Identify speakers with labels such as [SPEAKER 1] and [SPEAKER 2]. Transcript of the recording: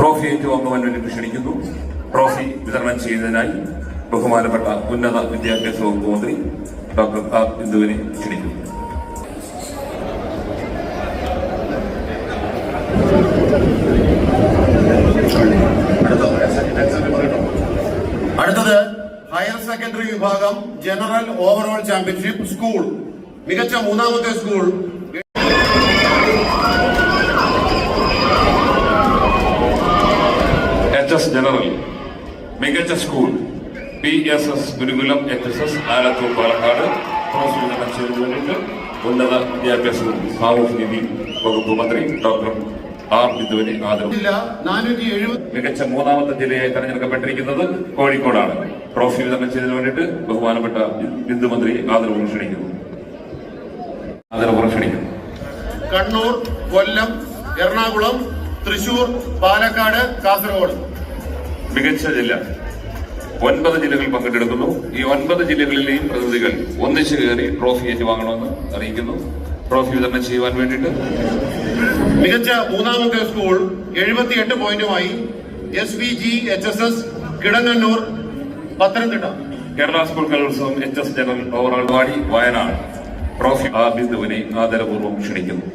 [SPEAKER 1] Trophy ഏറ്റുവാങ്ങുവാൻ വേണ്ടി ക്ഷണിക്കുന്നു. Trophy വിതരണം ചെയ്യുന്നതിനായി ബഹുമാനപ്പെട്ട ഉന്നത വിദ്യാഭ്യാസ വകുപ്പ് മന്ത്രി ഡോക്ടർ ആർ ബിന്ദുവിനെ ക്ഷണിക്കുന്നു.
[SPEAKER 2] അടുത്തത് ഹയർ സെക്കൻഡറി വിഭാഗം ജനറൽ ഓവറോൾ ചാമ്പ്യൻഷിപ്പ് സ്കൂൾ മികച്ച മൂന്നാമത്തെ സ്കൂൾ
[SPEAKER 1] എച്ച് എസ് ജനറൽ മികച്ച school P S S Gurukulam H S S Alathur Palakkad ഉന്നത വിദ്യാഭ്യാസ സാമൂഹ്യനീതി വകുപ്പ് മന്ത്രി ഡോക്ടർ ആർ ബിന്ദുവിനെ ആദരവ്. മികച്ച മൂന്നാമത്തെ ജില്ലയായി തെരഞ്ഞെടുക്കപ്പെട്ടിരിക്കുന്നത് കോഴിക്കോടാണ്. ട്രോഫി വിതരണം ചെയ്തതിനു വേണ്ടിയിട്ട് ബഹുമാനപ്പെട്ട ബിന്ദു മന്ത്രി ആദരവ് ക്ഷണിക്കുന്നു. ആദരവ് ക്ഷണിക്കുന്നു.
[SPEAKER 2] കണ്ണൂർ കൊല്ലം എറണാകുളം തൃശൂർ പാലക്കാട് കാസർഗോഡ്.
[SPEAKER 1] മികച്ച ജില്ല. ഒൻപത് ജില്ലകൾ പങ്കെടുക്കുന്നു ഈ ഒൻപത് ജില്ലകളിലെയും പ്രതിനിധികൾ ഒന്നിച്ചു കയറി ട്രോഫി ഏറ്റുവാങ്ങണമെന്ന് അറിയിക്കുന്നു. ട്രോഫി വിതരണം ചെയ്യുവാൻ വേണ്ടിയിട്ട്.
[SPEAKER 2] മികച്ച മൂന്നാമത്തെ സ്കൂൾ എഴുപത്തിയെട്ട് പോയിന്റുമായി S V G H S S Kidangannur Pathanamthitta.
[SPEAKER 1] Kerala school Kalolsavam H S general overall വാടി വയനാട്. ട്രോഫി ആ ബിന്ദുവിനെ ആദരപൂർവം ക്ഷണിക്കുന്നു.